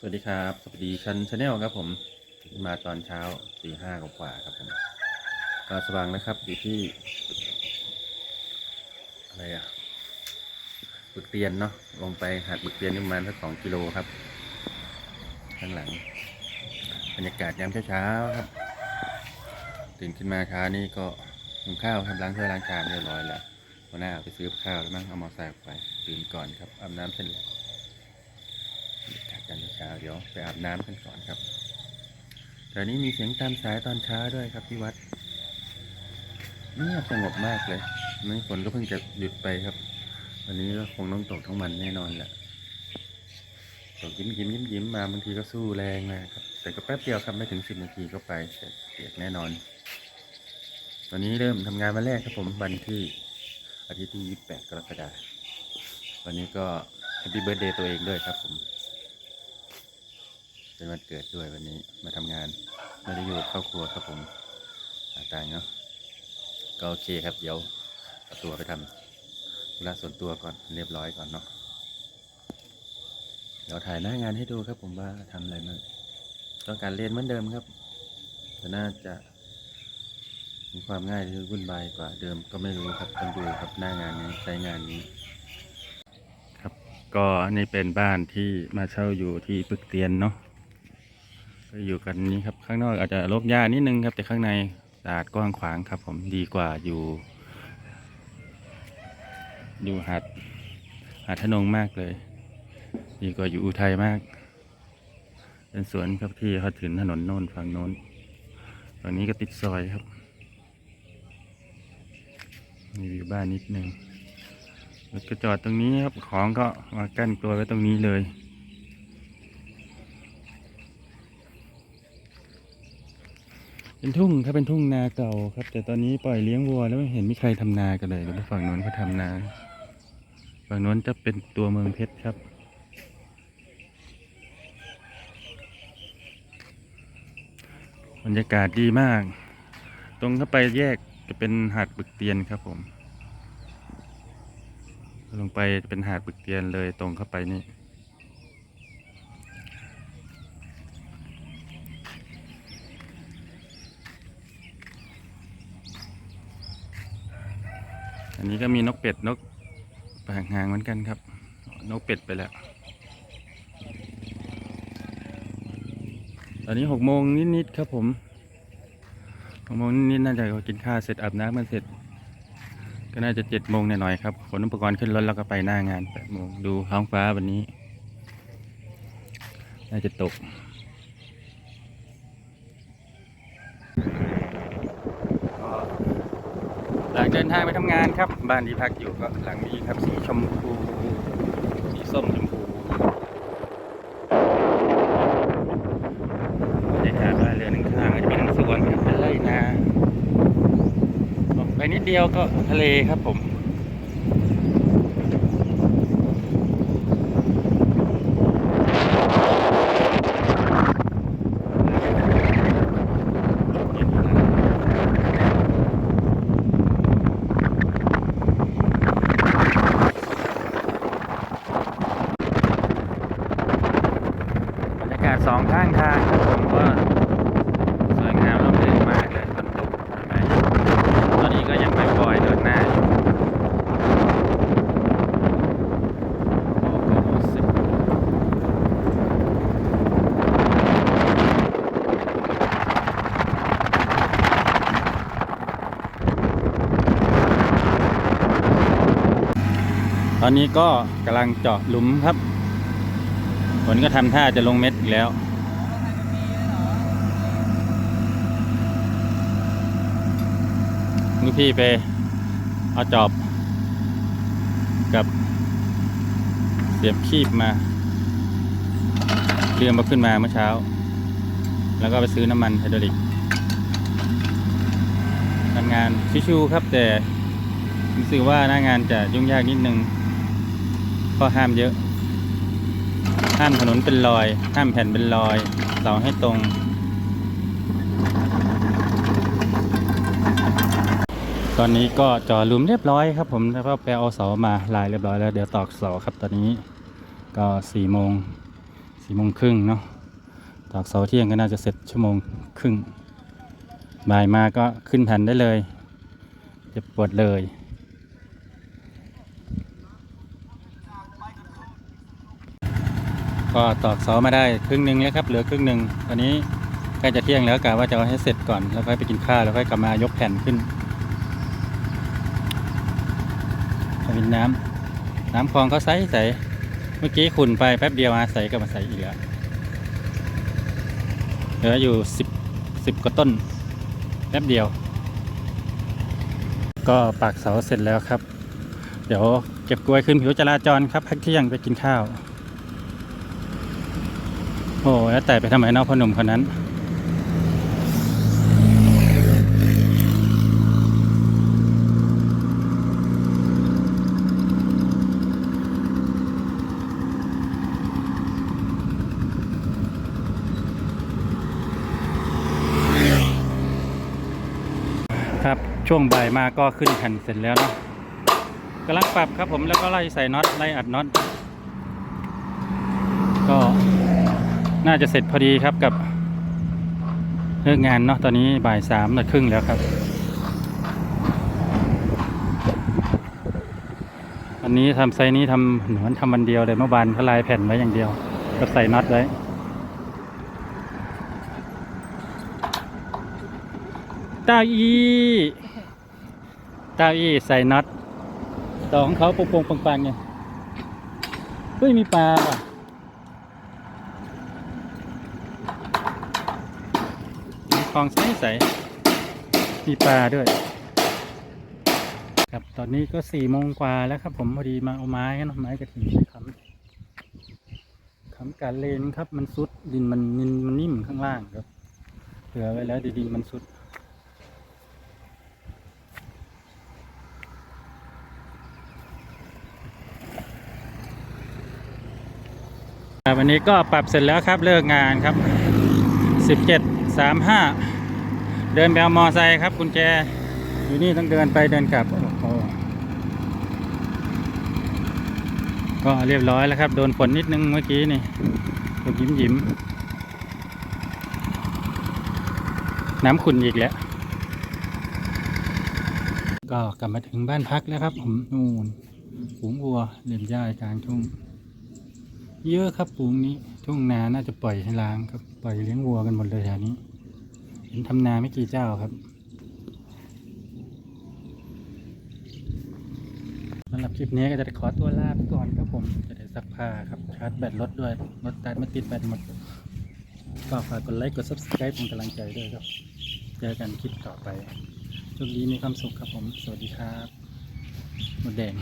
สวัสดีครับสวัสดีชันชาแนลครับผม มาตอนเช้าสี่ห้ากว่าครับผมก็สว่างนะครับอยู่ที่ อะไรอะบึกเตียนเนาะลงไปหาดบึกเตียนประมาณสักสองกิโลครับ ข้างหลัง บรรยากาศยามเช้าๆครับ ตื่นขึ้นมาเช้านี่ก็หุงข้าวครับล้างถ้วยล้างชามเรียบร้อยแล้ววันหน้าไปซื้อข้าวแล้วมั้งเอามอเตอร์ไซค์ออกไปตื่นก่อนครับอาบน้ำเสร็จแล้ว บรรยากาศยาม เช้าเดี๋ยวไปอาบน้ำกันก่อนครับแถวนี้มีเสียงตามสายตอนเช้าด้วยครับที่วัดเงียบสงบมากเลยไม่ฝนก็เพิ่งจะหยุดไปครับ วันนี้ก็คงต้องตกทั้งวันแน่นอนแหละตกยิ้มยิ้มยิ้มยิ้มมาบางทีก็สู้แรงมาครับ แต่ก็แป๊บเดียวครับไม่ถึงสิบนาทีก็ไปเสียกแน่นอนวันนี้เริ่มทำงานวันแรกครับผมวันที่อาทิตย์ที่28กรกฎาคมวันนี้ก็แฮปปี้เบิร์ดเดย์ตัวเองด้วยครับผม เป็นวันเกิดด้วยวันนี้มาทำงานไม่ได้อยู่ครอบครัวครับผมต่างๆเนาะก็โอเคครับเดี๋ยวเอาตัวไปทำธุระส่วนตัวก่อนเรียบร้อยก่อนเนาะเดี๋ยวถ่ายหน้างานให้ดูครับผมว่าทำอะไรบ้าต้องการเรียนเหมือนเดิมครับแต่น่าจะมีความง่ายหรือวุ่นวายกว่าเดิมก็ไม่รู้ครับต้องดูครับหน้างานนี้ใช้งานนี้ ครับ ก็นี่เป็นบ้านที่มาเช่าอยู่ที่ปึกเตียนเนาะ อยู่กันนี้ครับข้างนอกอาจจะรกหญ้านิดนึงครับ แต่ข้างในสะอาดกว้างขวางครับ ผมดีกว่าอยู่ อยู่หาดหาดทนงมากเลย ดีกว่าอยู่อุทัยมาก เป็นสวนครับที่เขาถึงถนนโน้นฝั่งโน้นฝั่งนี้ก็ติดซอยครับมีวิวบ้านนิดนึงรถก็จอดตรงนี้ครับของก็มากั้นตัวไว้ตรงนี้เลย เป็นทุ่งครับเป็นทุ่งนาเก่าครับ แต่ตอนนี้ปล่อยเลี้ยงวัวแล้วไม่เห็นมีใครทำนากันเลยแล้วฝั่งโน้นเขาทำนาฝั่งโน้นจะเป็นตัวเมืองเพชรครับ บรรยากาศดีมาก ตรงเข้าไปแยกจะเป็นหาดบึกเตียนครับผม ลงไปเป็นหาดปึกเตียนเลยตรงเข้าไปนี่ อันนี้ก็มีนกเป็ดนกปากหางเหมือนกันครับ นกเป็ดไปแล้ว ตอนนี้หกโมงนิดๆครับผมหกโมงนิดๆน่าจะกินข้าวเสร็จอาบน้ำกันเสร็จ ก็น่าจะเจ็ดโมงหน่อยๆครับขนอุปกรณ์ขึ้นรถแล้วก็ไปหน้างานแปดโมงดูท้องฟ้าวันนี้ น่าจะตก หลังเดินทางไปทำงานครับ บ้านที่พักอยู่ก็หลังนี้ครับสีชมพูสีส้มชมพูบรรยากาศบ้านเรือนข้างๆก็จะเป็นสวนครับเป็นไร่นาไปนิดเดียวก็ทะเลครับผม บรรยากาศสองข้างทางครับผมก็สวยงามร่มรื่นมากเลยฝนตกใช่ไหมตอนนี้ก็ยังไม่ปล่อยเดินหน้าอยู่โอ้โหสิบ ตอนนี้ก็กำลังเจาะหลุมครับฝนก็ทำท่าจะลงเม็ดอีกแล้วลูกพี่ไปเอาจอบกับเสียบคีบมาเรือมาขึ้นมาเมื่อเช้า แล้วก็ไปซื้อน้ำมันไฮดรอลิกทำงานชิวๆครับแต่รู้สึกว่าหน้างานจะยุ่งยากนิดนึง ข้อห้ามเยอะ ห้ามถนนเป็นรอย ห้ามแผ่นเป็นรอย เสาให้ตรง ตอนนี้ก็จอลุมเรียบร้อยครับผมแล้วก็ไปเอาเสามาลายเรียบร้อยแล้วเดี๋ยวตอกเสาครับตอนนี้ก็สี่โมงสสี่โมงครึ่งเนาะตอกเสาเที่ยงก็น่าจะเสร็จชั่วโมงครึ่งบ่ายมาก็ขึ้นแผ่นได้เลยเจ็บปวดเลย ก็ตอกเสามาได้ครึ่งหนึ่งแล้วครับเหลือครึ่งหนึ่งตอนนี้ใกล้จะเที่ยงแล้วกะว่าจะเอาให้เสร็จก่อนแล้วค่อยไปกินข้าวแล้วค่อยกลับมายกแผ่นขึ้นเป็นน้ำน้ำคลองเขาใสใสเมื่อกี้ขุนไปแป๊บเดียวมาใสก็มาใสอีกแล้วเหลืออยู่สิบสิบกว่าต้นแป๊บเดียว ก็ปากเสาเสร็จแล้วครับ เดี๋ยวเก็บกล้วยขึ้นผิวจราจรครับพักเที่ยงไปกินข้าว โอ้แล้วแต่ไปทำไมนอกพ่อหนุ่มคนนั้น ครับช่วงบ่ายมาก็ขึ้นแผ่นเสร็จแล้วเนาะกำลังปรับครับผมแล้วก็ไล่ใส่น็อตไล่อัดน็อตก็ น่าจะเสร็จพอดีครับกับเลิกงานเนาะตอนนี้บ่ายสามนาครึ่งแล้วครับวันนี้ทำไซนี้ทำเหมือนทำวันเดียวเลยเมื่อวานเขาลายแผ่นไว้อย่างเดียวก็ใส่น็อตไว้เต้าอีเต้าอีใส่น็อตต่อของเขาปงๆปังๆไงเฮ้ยมีปลาว่ะ มีคล องใสใสมีปลาด้วย ครับตอนนี้ก็สี่โมงกว่าแล้วครับ ผมพอดีมาเอาไม้กันไม้กระถิ่นไปค้ำค้ำการเลนครับ มันซุดดินมันนินมันนิ่มข้างล่างครับเหลือไว้แล้วดินมันซุดวันนี้ก็ปรับเสร็จแล้วครับเลิกงานครับสิบเจ็ด สามห้าเดินไปเอามอไซค์ครับกุญแจ อยู่นี่ต้องเดินไปเดินกลับก็เรียบร้อยแล้วครับ โดนฝนนิดนึงเมื่อกี้นี่ก็ยิ้มยิ้มน้ำขุ่นอีกแล้ว ก็กลับมาถึงบ้านพักแล้วครับ ผมนู่นฝูงวัวเล่มหญ้ากลางทุ่ง เยอะครับฝูงนี้ ทุ่งนาน่าจะปล่อยให้ล้างครับ ปล่อยเลี้ยงวัวกันหมดเลยแถวนี้ เห็นทำนาไม่กี่เจ้าครับสำหรับคลิปนี้ก็จะขอตัวลาไปก่อนครับผมจะได้ซักผ้าครับชาร์จแบตรถด้วยรถตัดมาติดแบตหมดก็ฝากกดไลค์กด subscribe เป็นกำลังใจด้วยครับ เจอกันคลิปต่อไปโชคดีมีความสุขครับผม สวัสดีครับหมดแดง